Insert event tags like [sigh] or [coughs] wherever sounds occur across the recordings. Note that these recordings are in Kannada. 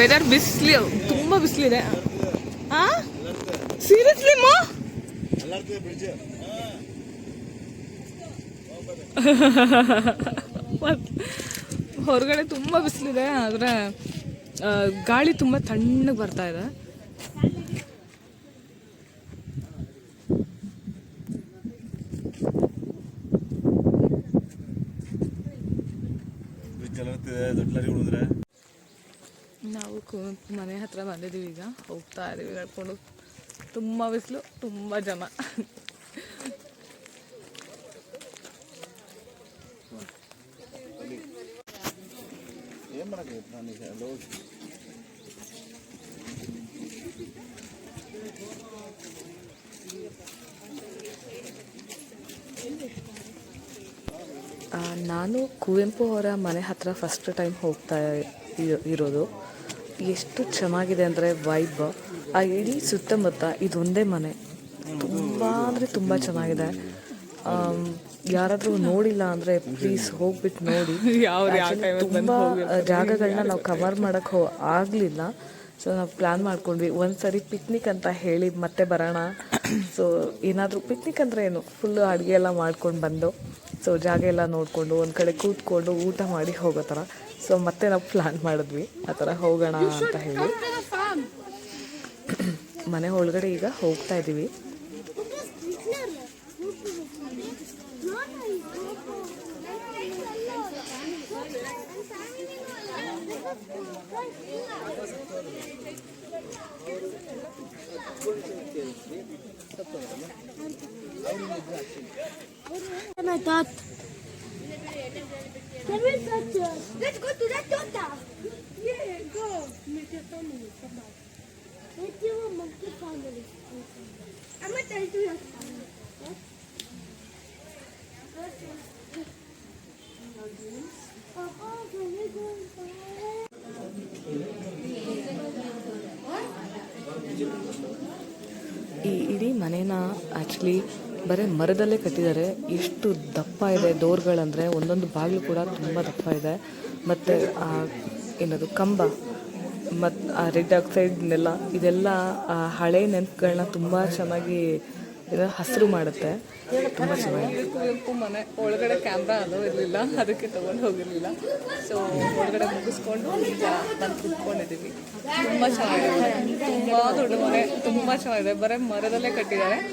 ವೆದರ್ ಬಿಸಿಲು, ತುಂಬ ಬಿಸಿಲಿದೆ ಹಾ ಸೀರಿಯಸ್ಲಿ ಮಾ ಹೊರಗಡೆ ತುಂಬ ಬಿಸಿಲಿದೆ ಆದರೆ ಗಾಳಿ ತುಂಬ ತಣ್ಣಗೆ ಬರ್ತಾ ಇದೆ. ದೊಡ್ಡ ನಾವು ಕುವೆಂಪು ಮನೆ ಹತ್ರ ಬಂದಿದ್ದೀವಿ ಈಗ. ಹೋಗ್ತಾ ಇದ್ದೀವಿ ನಡ್ಕೊಂಡು. ತುಂಬ ಬಿಸಿಲು ತುಂಬ ಜನ. ನಾನು ಕುವೆಂಪು ಅವರ ಮನೆ ಹತ್ರ ಫಸ್ಟ್ ಟೈಮ್ ಹೋಗ್ತಾ ಇ- ಇರೋದು. ಎಷ್ಟು ಚೆನ್ನಾಗಿದೆ ಅಂದರೆ ವೈಬ್ ಆ ಇಡೀ ಸುತ್ತಮುತ್ತ ಇದೊಂದೇ ಮನೆ. ತುಂಬ ಅಂದರೆ ತುಂಬ ಚೆನ್ನಾಗಿದೆ. ಯಾರಾದರೂ ನೋಡಿಲ್ಲ ಅಂದರೆ ಪ್ಲೀಸ್ ಹೋಗ್ಬಿಟ್ಟು ನೋಡಿ. ತುಂಬ ಜಾಗಗಳನ್ನ ನಾವು ಕವರ್ ಮಾಡೋಕ್ಕೆ ಹೋ ಆಗಲಿಲ್ಲ. ಸೊ ನಾವು ಪ್ಲ್ಯಾನ್ ಮಾಡ್ಕೊಂಡ್ವಿ. ಒಂದು ಸರಿ ಪಿಕ್ನಿಕ್ ಅಂತ ಹೇಳಿ ಮತ್ತೆ ಬರೋಣ. ಸೊ ಏನಾದರೂ ಪಿಕ್ನಿಕ್ ಅಂದರೆ ಏನು? ಫುಲ್ಲು ಅಡುಗೆ ಎಲ್ಲ ಮಾಡ್ಕೊಂಡು ಬಂದು. ಸೊ ಜಾಗ ಎಲ್ಲ ನೋಡಿಕೊಂಡು ಒಂದು ಕಡೆ ಕೂತ್ಕೊಂಡು ಊಟ ಮಾಡಿ ಹೋಗೋ ಥರ ಸೊ ಮತ್ತೆ ನಾವು ಪ್ಲ್ಯಾನ್ ಮಾಡಿದ್ವಿ. ಆ ಥರ ಹೋಗೋಣ ಅಂತ ಹೇಳಿ. [coughs] ಮನೆ ಒಳಗಡೆ ಈಗ ಹೋಗ್ತಾ ಇದ್ದೀವಿ. My thought. Let's go to that tota. Yeah, go. Meet your family. Come on. Meet your monkey family. I'm gonna tell you your family. What? Papa, can we go inside? ಈ ಇಡೀ ಮನೇನ ಆ್ಯಕ್ಚುಲಿ ಬರೀ ಮರದಲ್ಲೇ ಕಟ್ಟಿದ್ದಾರೆ. ಎಷ್ಟು ದಪ್ಪ ಇದೆ ಡೋರ್ಗಳಂದರೆ, ಒಂದೊಂದು ಬಾಗಿಲು ಕೂಡ ತುಂಬ ದಪ್ಪ ಇದೆ. ಮತ್ತು, ಆ, ಏನದು, ಕಂಬ ಮತ್ತು ಆ, ರೆಡ್ ಆಕ್ಸೈಡ್ನೆಲ್ಲ, ಇದೆಲ್ಲ, ಆ, ಹಳೆ ನೆನಪುಗಳನ್ನ ತುಂಬ ಚೆನ್ನಾಗಿ, ಇದು, ಹಸಿರು ಮಾಡುತ್ತೆ. ತುಂಬ ಚೆನ್ನಾಗಿದೆ. ಮನೆ. ಒಳಗಡೆ ಕ್ಯಾಮ್ರಾ ಅದು ಇರಲಿಲ್ಲ. ಅದಕ್ಕೆ ತೊಗೊಂಡು ಹೋಗಿರಲಿಲ್ಲ. ಸೊ ಒಳಗಡೆ ಮುಗಿಸ್ಕೊಂಡು ಈಗ ನಾನು ಕುತ್ಕೊಂಡಿದ್ದೀವಿ ತುಂಬ ಚೆನ್ನಾಗಿದೆ. ತುಂಬ ದೊಡ್ಡ ಮನೆ. ತುಂಬ ಚೆನ್ನಾಗಿದೆ. ಬರೀ ಮರದಲ್ಲೇ ಕಟ್ಟಿದ್ದಾರೆ.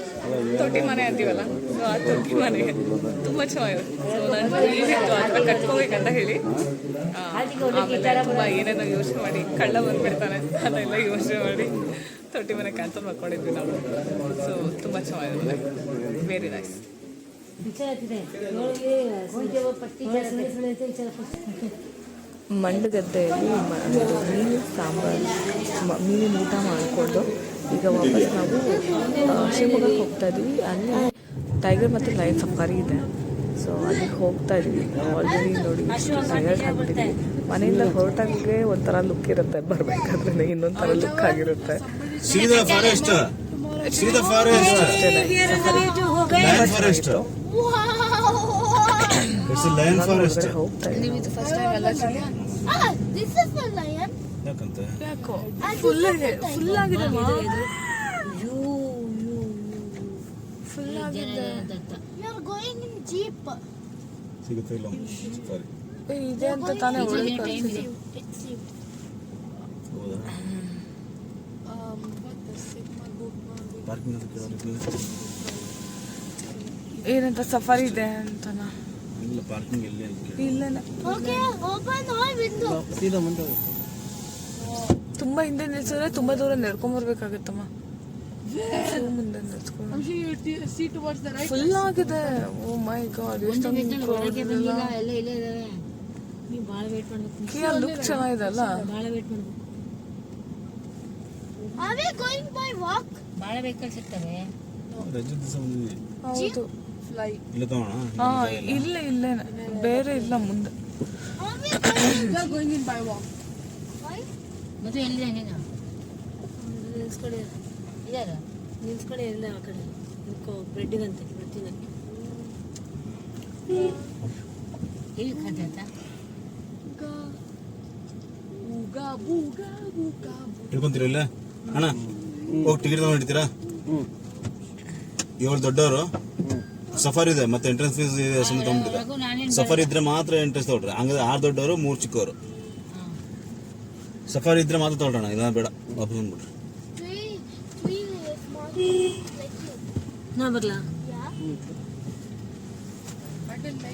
ತೊಟ್ಟಿ ಮನೆ ಅಂತೀವಲ್ಲ? ಸೊ ಆ ತೊಟ್ಟಿ ಮನೆ. ತುಂಬ ಚೆನ್ನಾಗಿತ್ತು ಸೊ ನಾನು ಥರ ಕಟ್ಕೋಬೇಕಂತ ಹೇಳಿ. ಆಮೇಲೆ ತುಂಬ ಏನೇನೋ ಯೋಚನೆ ಮಾಡಿ ಕಳ್ಳ ಬಂದ್ಬಿಡ್ತಾನೆ ಅದೆಲ್ಲ ಯೋಚನೆ ಮಾಡಿ ತೊಟ್ಟಿ ಮನೆ ಕ್ಯಾನ್ಸಲ್ ಮಾಡ್ಕೊಂಡಿದ್ವಿ ನಾವು. ಸೊ ತುಂಬ ಚೆನ್ನಾಗಿದೆ. ವೆರಿ ನೈಸ್ ಮಂಡಗದ್ದೆಯಲ್ಲಿ ಮೀನು ಸಾಂಬಾರು ಮ- ಮೀನಿನ ಊಟ ಮಾಡಿಕೊಂಡು ಈಗ ವಾಪಸ್ ನಾವು ಶಿವಮೊಗ್ಗಕ್ಕೆ ಹೋಗ್ತಾ ಇದ್ವಿ ಅಲ್ಲಿ ಟೈಗರ್ ಮತ್ತು ಲೈನ್ ಸಫಾರಿ ಇದೆ. ಸೊ ಅಲ್ಲಿಗೆ ಹೋಗ್ತಾ ಇದ್ವಿ ಆಲ್ರೆಡಿ ನೋಡಿ ಟಯರ್ಡ್ ಆಗ್ಬಿಟ್ಟಿದ್ವಿ ಮನೆಯಿಂದ ಹೊರಟಾಗೆ ಒಂಥರ ಲುಕ್ ಇರುತ್ತೆ. ಬರಬೇಕಾದ್ರೆ ಇನ್ನೊಂದು ಥರ ಲುಕ್ ಆಗಿರುತ್ತೆ ಹೋಗ್ತಾ ಇದ್ವಿ ಯಾಕಂತೆ? ಯಾಕೋ? ಫುಲ್ ಫುಲ್ ಆಗಿದೆ. ಫುಲ್ ಆಗಿದೆ. Going in jeep. ಸಿಗುತ್ತೆ ಇಲ್ಲ? ಸಾರಿ. ಇದೆ ಅಂತ ತಾನೇ ಒಳಗೆ ಏನಂತ ಸಫಾರಿ ಇದೆ ಅಂತನಾ? ಇಲ್ಲ ಪಾರ್ಕಿಂಗ್ ಎಲ್ಲಿ ಅಂತ ಓಕೆ ಓಪನ್ ವಿಂಡೋ. ಸೀದಾ ಮುಂದೆ ತುಂಬಾ ಹಿಂದೆ ನಿಲ್ಸಿದ್ರೆ ತುಂಬಾ ದೂರ ನಡ್ಕೊಂಡ್ ಬರ್ಬೇಕಾಗತ್ತಮ್ಮ. So ಮುಂದೆ ನಿಲ್ಸ್ಕೊಂಡು ಫುಲ್ ಆಗಿದೆ. ಓ ಮೈ ಗಾಡ್ ಎಷ್ಟೊಂದು ಇಲ್ಲೇ ಲುಕ್ ಚೆನ್ನಾಗಿದೆ ಅಲ್ಲ ಭಾಳ ವೇಟ್ ಮಾಡ್ಬೇಕು. Are we going by walk? ಭಾಳ ವೆಹಿಕಲ್ ಸಿಗ್ತವೆ ರಜೆ ದಿವಸ ಬಂದಿದ್ವಿ. ಹೌದು. ಇಲ್ಲ ತಗೋಣ? ಹಾ ಇಲ್ಲ ಇಲ್ಲೇನೆ. ಬೇರೆ ಇಲ್ಲ ಮುಂದೆ. Are we going [coughs] Why? ಮತ್ತೆ ಎಲ್ಲಿದೆ ನೀನು? ನಿಲ್ಸ್ಕೊಳ್ಳಿ ಇದಾರ ನಿಲ್ಸ್ಕೊಳ್ಳಿ ಎಲ್ಲ ಆ ಕಡೆ. ಬ್ರೆಡ್ಡಿಗಂತೆ ಬರ್ತೀನಿ ಎಲ್ಲಿ ಖಾತೆ. ಹಿಡ್ಕೊಂತೀರ ಇಲ್ಲ? ಅಣ್ಣ ಹೋಗಿ ಟಿಕೆಟ್ ತಗೊಂಡಿರ್ತೀರಾ? ಏಳು ದೊಡ್ಡವರು. ಸಫಾರಿ ಇದೆ ಮತ್ತೆ ಎಂಟ್ರೆನ್ಸ್ ಫೀಸ್ ಇದೆ ಸಫಾರಿ ಇದ್ರೆ ಮಾತ್ರ ಎಂಟ್ರೆನ್ಸ್ ತಗೊಳ್ರಿ ಹಂಗಾದ್ರೆ ಆರು ದೊಡ್ಡವರು ಮೂರು ಚಿಕ್ಕವರು. ಸಫಾರಿ ಇದ್ರೆ ಮಾತ್ರ ತಗೊಳ್ಳೋಣ ಇಲ್ಲ ಬೇಡ ವಾಪಸ್ ಬಂದ್ಬಿಡ್ರಿ Three, three small like you. ನಾ ಬರ್ಲಾ Yeah.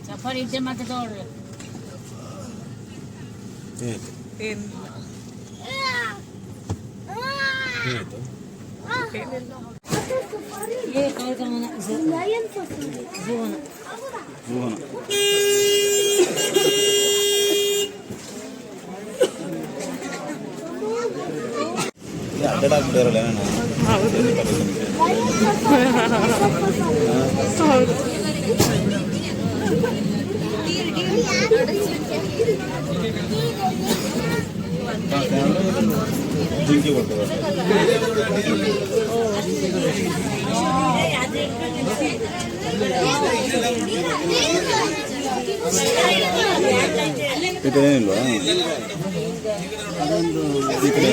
ಸಫಾರಿ ಇದ್ದೆ ಮತ್ತೆ ತಗೊಳ್ರಿ ಏನಾಯ್ತು ಏನು ಏನಾಯ್ತು ಏ ಕಳ್ಕೊಂಬನ Lion safari. ಜೀವನ ಮೋಹನ ಅಡ್ಡಾಡ್ಬಿಟ್ಟಾರಲ್ಲ ಏನ ಈ ಕಡೆ ಏನಿಲ್ವಾ? ಈ ಕಡೆ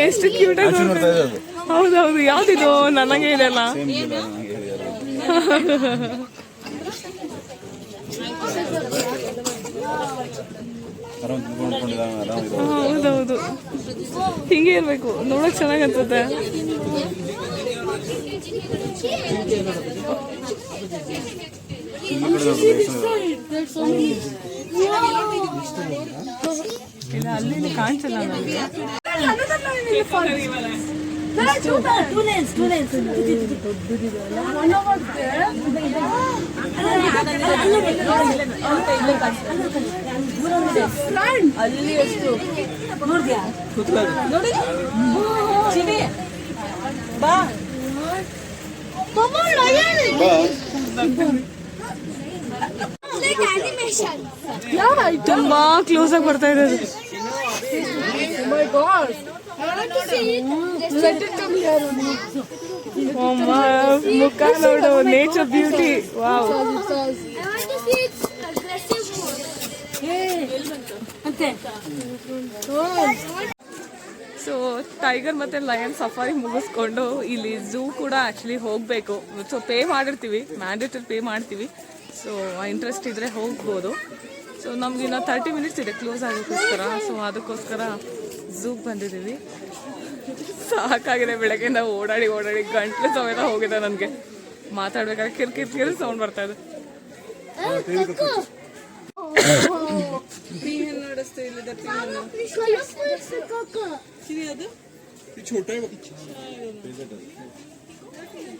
ಎಷ್ಟು ಕ್ಯೂಟ್ ಹೌದೌದು ಯಾವ್ದಿದು? ನನಗೆ ಇದೆಲ್ಲ ಹೌದೌದು. ಹಿಂಗೆ ಇರ್ಬೇಕು ನೋಡಕ್ ಚೆನ್ನಾಗಿ ಅನ್ಸುತ್ತೆ ಇಲ್ಲ ಅಲ್ಲಿ ಕಾಣಿಸಲ್ಲ ನನಗೆ ಅಲ್ಲಿ ಎಷ್ಟು ನೋಡ್ದ್ಯಾ ನೋಡಿ ಚಿನಿ ಬಾ Mama, lion. ಬಾ Like animation. ತುಂಬಾ ಕ್ಲೋಸ್ ಆಗಿ ಬರ್ತಾ ಇದೆ ಅದು. I want to see it. Just let it come here. ಅಮ್ಮ, ಮುಖ ನೋಡು ನೇಚರ್ ಬ್ಯೂಟಿ ವಾವ್ ಅಂತೆ ಸೊ ಟೈಗರ್ ಮತ್ತೆ ಲಯನ್ ಸಫಾರಿ ಮುಗಿಸ್ಕೊಂಡು ಇಲ್ಲಿ ಝೂ ಕೂಡ ಆಕ್ಚುಲಿ ಹೋಗಬೇಕು. ಸೊ ಪೇ ಮಾಡಿರ್ತೀವಿ ಮ್ಯಾಂಡೇಟರಿ ಪೇ ಮಾಡ್ತೀವಿ. ಸೊ ಇಂಟ್ರೆಸ್ಟ್ ಇದ್ರೆ ಹೋಗ್ಬೋದು. ಸೊ ನಮ್ಗೆ ಇನ್ನೂ ತರ್ಟಿ ಮಿನಿಟ್ಸ್ ಇದೆ ಕ್ಲೋಸ್ ಆಗೋಕ್ಕೋಸ್ಕರ. ಸೊ ಅದಕ್ಕೋಸ್ಕರ ಝೂಗೆ ಬಂದಿದ್ದೀವಿ. ಸಾಕಾಗಿದೆ ಬೆಳಗ್ಗೆಯಿಂದ ಓಡಾಡಿ ಓಡಾಡಿ ಗಂಟ್ಲು ಸಮೇತ ಹೋಗಿದೆ ನನಗೆ. ಮಾತಾಡ್ಬೇಕಾದ್ರೆ ಕಿರ್ ಕಿರ್ ಕಿರ್ ಸೌಂಡ್ ಬರ್ತಾ ಇದೆ. मस्त ते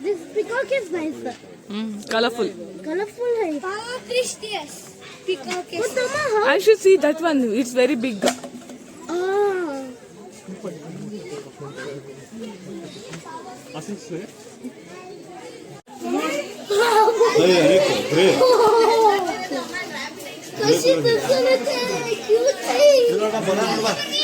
This peacock is nice. Colourful Colorful hai. Mama Peacock I should see that one. It's very big. Ah. Great. Because 有点儿难 apa 难